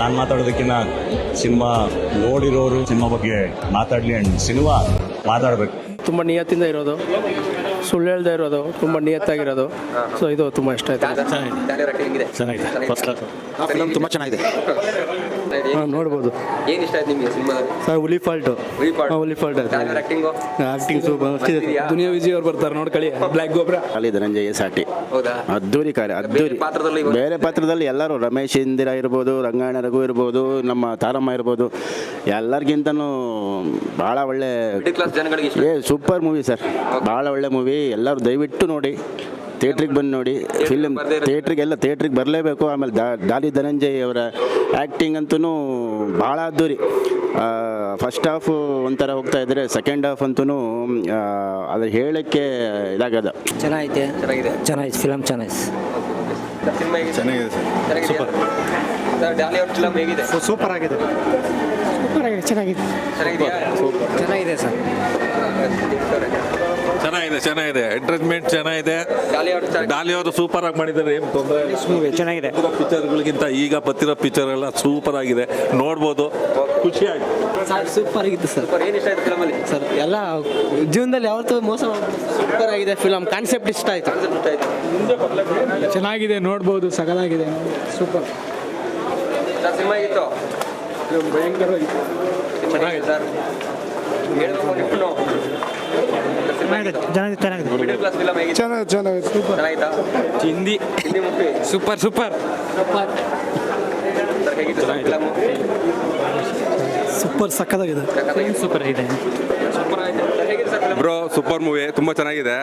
ನಾನು ಮಾತಾಡೋದಕ್ಕಿಂತ cinema ನೋಡಿರೋರು cinema ಬಗ್ಗೆ ಮಾತಾಡ್ಲಿ ಅಂಡ್ ಸಿನಿಮಾ ಮಾತಾಡ್ಬೇಕು. ತುಂಬ ನಿಯತ್ತಿಂದ ಇರೋದು. ಸುಳ್ಳು ಹೇಳ್ದೆ ಇರೋದು ತುಂಬ ನಿಯತ್ತಾಗಿರೋದು. ಸೊ ಇದು ತುಂಬ ಇಷ್ಟ ಆಯ್ತು. ಚೆನ್ನಾಗಿದೆ. ಫಸ್ಟ್ ಕ್ಲಾಸ್ ಫಿಲಮ್ ತುಂಬ ಚೆನ್ನಾಗಿದೆ. ಹಾಂ ನೋಡ್ಬೋದು. ಏನ್ ಇಷ್ಟ ಆಯ್ತು ನಿಮ್ಗೆ ಸಿನಿಮಾದಲ್ಲಿ ಸರ್ ಹುಲಿ ಫಾಲ್ಟು ಹುಲಿ fault acting acting super Duniya Vijay ಅವ್ರು ಬರ್ತಾರೆ ನೋಡ್ಕೊಳ್ಳಿ ಬ್ಲ್ಯಾಕ್ ಗೊಬ್ಬರ ಅಲ್ಲಿ ಧನಂಜಯ ಸಾಟಿ. ಹೌದಾ? ಅದ್ದೂರಿ ಕಾರ್ಯ ಅದ್ದೂರಿ ಪಾತ್ರದಲ್ಲಿ ಬೇರೆ ಪಾತ್ರದಲ್ಲಿ ಎಲ್ಲರೂ ರಮೇಶ್ ಇಂದಿರಾ ಇರ್ಬೋದು ರಂಗಾಯಣ ರಘು ಇರ್ಬೋದು ನಮ್ಮ ತಾರಮ್ಮ ಇರ್ಬೋದು. ಎಲ್ಲರಿಗಿಂತನೂ ಭಾಳ ಒಳ್ಳೆ ಮಿಡಲ್ ಕ್ಲಾಸ್ ಜನಗಳಿಗೆ ಇಷ್ಟ? ಏ ಸೂಪರ್ ಮೂವಿ ಸರ್. ಭಾಳ ಒಳ್ಳೆ ಮೂವಿ ಎಲ್ಲರೂ ದಯವಿಟ್ಟು ನೋಡಿ. ಥಿಯೇಟ್ರಿಗೆ ಬಂದು ನೋಡಿ. ಫಿಲ್ಮ್ ಥಿಯೇಟ್ರಿಗೆ ಎಲ್ಲ ಥಿಯೇಟ್ರಿಗೆಲ್ಲ ಥಿಯೇಟ್ರಿಗೆ ಬರಲೇಬೇಕು. ಆಮೇಲೆ ದಾ ದಾಲಿ ಧನಂಜಯ್ ಅವರ ಆ್ಯಕ್ಟಿಂಗ್ ಅಂತೂ ಭಾಳ ಅದ್ದೂರಿ. ಫಸ್ಟ್ ಹಾಫ್ ಒಂಥರ ಹೋಗ್ತಾ ಇದ್ರೆ ಸೆಕೆಂಡ್ ಹಾಫ್ ಅಂತೂ ಅದು ಹೇಳಕ್ಕೆ ಇದಾಗದ. ಚೆನ್ನಾಗೈತೆ. ಚೆನ್ನಾಗಿದೆ. ಚೆನ್ನಾಗಿದೆ ಫಿಲಮ್ ಚೆನ್ನಾಗಿದೆ ಚೆನ್ನಾಗಿದೆ. ಸರ್ ಡಾಲಿ ಅವ್ರ ಫಿಲಮ್ ಹೇಗಿದೆ? ಸೂಪರ್ ಆಗಿದೆ. ಚೆನ್ನಾಗಿದೆಯಾ? ಚೆನ್ನಾಗಿದೆ ಚೆನ್ನಾಗಿದೆ ಸರ್. ಚೆನ್ನಾಗಿದೆ ಚೆನ್ನಾಗಿದೆ. ಎಂಟರ್ಟೈನ್ಮೆಂಟ್ ಚೆನ್ನಾಗಿದೆ. ಡಾಲಿ ಅವ್ರ ಸೂಪರ್ ಆಗಿ ಮಾಡಿದ್ದಾರೆ ಏನು ತೊಂದರೆ ಚೆನ್ನಾಗಿದೆ. ಪಿಕ್ಚರ್ಗಳಿಗಿಂತ ಈಗ ಬತ್ತಿರೋ ಪಿಕ್ಚರ್ ಎಲ್ಲ ಸೂಪರ್ ಆಗಿದೆ. ನೋಡ್ಬೋದು. ಖುಷಿ ಆಯ್ತು. ಸೂಪರ್ ಆಗಿತ್ತು ಸರ್. ಏನು ಏನ್ ಇಷ್ಟ ಆಯ್ತು ಫಿಲಮಲ್ಲಿ ಸರ್ ಎಲ್ಲ ಜೀವನದಲ್ಲಿ ಯಾವತ್ತೂ ಮೋಸ ಸೂಪರ್ ಆಗಿದೆ ಫಿಲಮ್ ಕಾನ್ಸೆಪ್ಟ್ ಇಷ್ಟ ಆಯ್ತು. ಚೆನ್ನಾಗಿದೆ ನೋಡ್ಬೋದು ಸಗದಾಗಿದೆ ಸೂಪರ್. ಸರ್ ಸಿನಿಮಾ ಹೇಗಿತ್ತು ಭಯಂಕರ sir Hindi super super super ಸಕ್ಕದಾಗಿದೆ super ಇದೆ ಬ್ರೋ ಸೂಪರ್ ಮೂವಿ ತುಂಬಾ ಚೆನ್ನಾಗಿದೆ.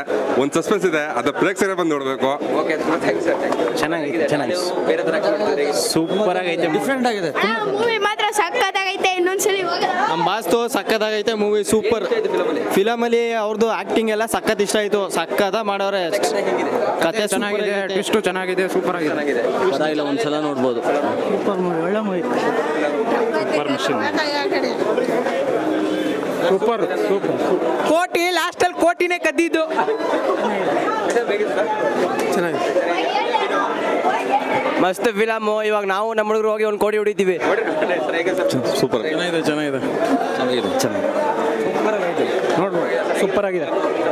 ಒಂದು ಸಸ್ಪೆನ್ಸ್ ಇದೆ. ಅದ ಪ್ರೇಕ್ಷಕರ ಬಂದು ನೋಡಬೇಕು. ಓಕೆ ತುಂಬ ಥ್ಯಾಂಕ್ಸ್ ಸರ್ ಚೆನ್ನಾಗಿದೆ, ಚೆನ್ನಾಗಿದೆ. ಸೂಪರ್ ಆಗೈತೆ ಡಿಫ್ರೆಂಟ್ ಆಗಿದೆ. ಮೂವಿ ಮಾತ್ರ ಇನ್ನೊಂದ್ಸಲಿ ನಮ್ಮ ಬಾಸ್ತು ಸಕ್ಕತ್ತಾಗೈತೆ ಮೂವಿ ಸೂಪರ್ ಫಿಲಮ್ ಅಲ್ಲಿ ಆಯ್ತು ಫಿಲಮಲ್ಲಿ ಅವ್ರದ್ದು ಆಕ್ಟಿಂಗ್ ಎಲ್ಲ ಸಖತ್ ಇಷ್ಟ ಆಯ್ತು. ಸಕ್ಕತ್ತ ಮಾಡವ್ರೆ ಹೇಗಿದೆ ಕತೆ ಚೆನ್ನಾಗಿದೆ ಟ್ವಿಸ್ಟು ಚೆನ್ನಾಗಿದೆ ಸೂಪರ್ ಆಗಿದೆ. ಪರವಾಗಿಲ್ಲ ಒಂದ್ಸಲ ನೋಡ್ಬೋದು. ಸೂಪರ್ ಮೂವಿ ಒಳ್ಳೆ ಮೂವಿ ಸೂಪರ್ ಸೂಪರ್ ಕೋಟಿ ಲಾಸ್ಟಲ್ಲಿ ಕೋಟಿನೇ ಕದ್ದಿದ್ದು. ಚೆನ್ನಾಗಿದೆ. ಮಸ್ತ್ ಫಿಲಮ್ ಇವಾಗ ನಾವು ನಮ್ಮ ಹುಡುಗರು ಹೋಗಿ ಒಂದು ಕೋಡಿ ಹೊಡಿತೀವಿ. ಸೂಪರ್. ಚೆನ್ನಾಗಿದೆ ಚೆನ್ನಾಗಿದೆ. ಸರ್ ಸೂಪರ್ ಚೆನ್ನಾಗಿದೆ ಚೆನ್ನಾಗಿದೆ ನೋಡ್ಬೋದು ಸೂಪರ್ ಆಗಿದೆ.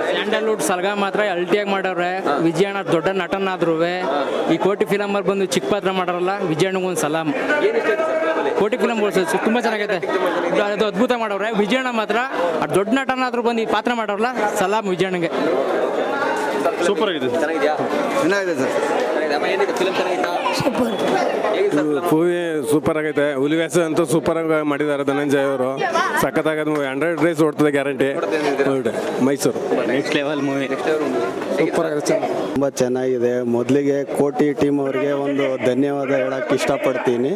ಸ್ಯಾಂಡಲ್ವುಡ್ ಸಲಗ ಮಾತ್ರ ಅಲ್ಟಿಯಾಗಿ ಮಾಡವ್ರೆ ವಿಜಯಣ್ಣ ದೊಡ್ಡ ನಟನಾದ್ರೂ ಈ ಕೋಟಿ ಫಿಲಮ್ ಅಲ್ಲಿ ಬಂದು ಚಿಕ್ಕ ಪಾತ್ರ ಮಾಡಾರಲ್ಲ ವಿಜಯಣ್ಣಗೊಂದು ಸಲಾಮ್. ಕೋಟಿ ಫಿಲಮ್ ತುಂಬಾ ಚೆನ್ನಾಗೈತೆ. ಅದು ಅದ್ಭುತ ಮಾಡವ್ರೆ. ವಿಜಯಣ್ಣ ಮಾತ್ರ ಆ ದೊಡ್ಡ ನಟನಾದರೂ ಬಂದು ಈ ಪಾತ್ರ ಮಾಡವ್ರಲ್ಲ ಸಲಾಮ್ ವಿಜಯಣ್ಣಗೆ. ಸೂಪರ್ ಆಗಿದೆ. ಚೆನ್ನಾಗಿದೆಯಾ? ಚೆನ್ನಾಗಿದೆ ಸರ್. ಚೆನ್ನಾಗಿದೆ. ಮೂವಿ ಸೂಪರ್ ಆಗೈತೆ. ವ್ಯಾಸ ಅಂತೂ ಸೂಪರ್ ಆಗಿ ಮಾಡಿದ್ದಾರೆ ಧನಂಜಯ ಅವರು. ಸಖತ್ತಾಗದ movie hundred race ಓಡ್ತದೆ guarantee Mysuru. Next level movie super ಆಗಿದೆ ತುಂಬ ಚೆನ್ನಾಗಿದೆ. ಮೊದಲಿಗೆ ಕೋಟಿ ಟೀಮ್ ಅವರಿಗೆ ಒಂದು ಧನ್ಯವಾದ ಹೇಳಕ್ಕೆ ಇಷ್ಟಪಡ್ತೀನಿ.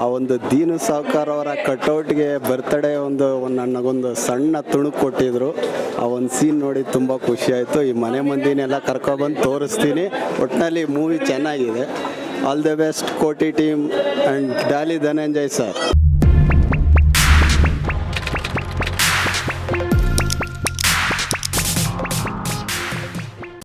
ಆ ಒಂದು ದೀನು ಸಾವ್ಕಾರ್ ಅವರ ಕಟೌಟ್ಗೆ ಬರ್ತಡೇ ಒಂದು ಒಂದು ನನಗೊಂದು ಸಣ್ಣ ತುಣುಕು ಕೊಟ್ಟಿದ್ರು. ಆ ಒಂದು ಸೀನ್ ನೋಡಿ ತುಂಬ ಖುಷಿ ಆಯಿತು. ಈ ಮನೆ ಮಂದಿನೆಲ್ಲ ಕರ್ಕೊಬಂದು ತೋರಿಸ್ತೀನಿ. ಒಟ್ಟಿನಲ್ಲಿ ಮೂವಿ ಚೆನ್ನಾಗಿದೆ. All the best Kotee team and Dolly Dhananjay sir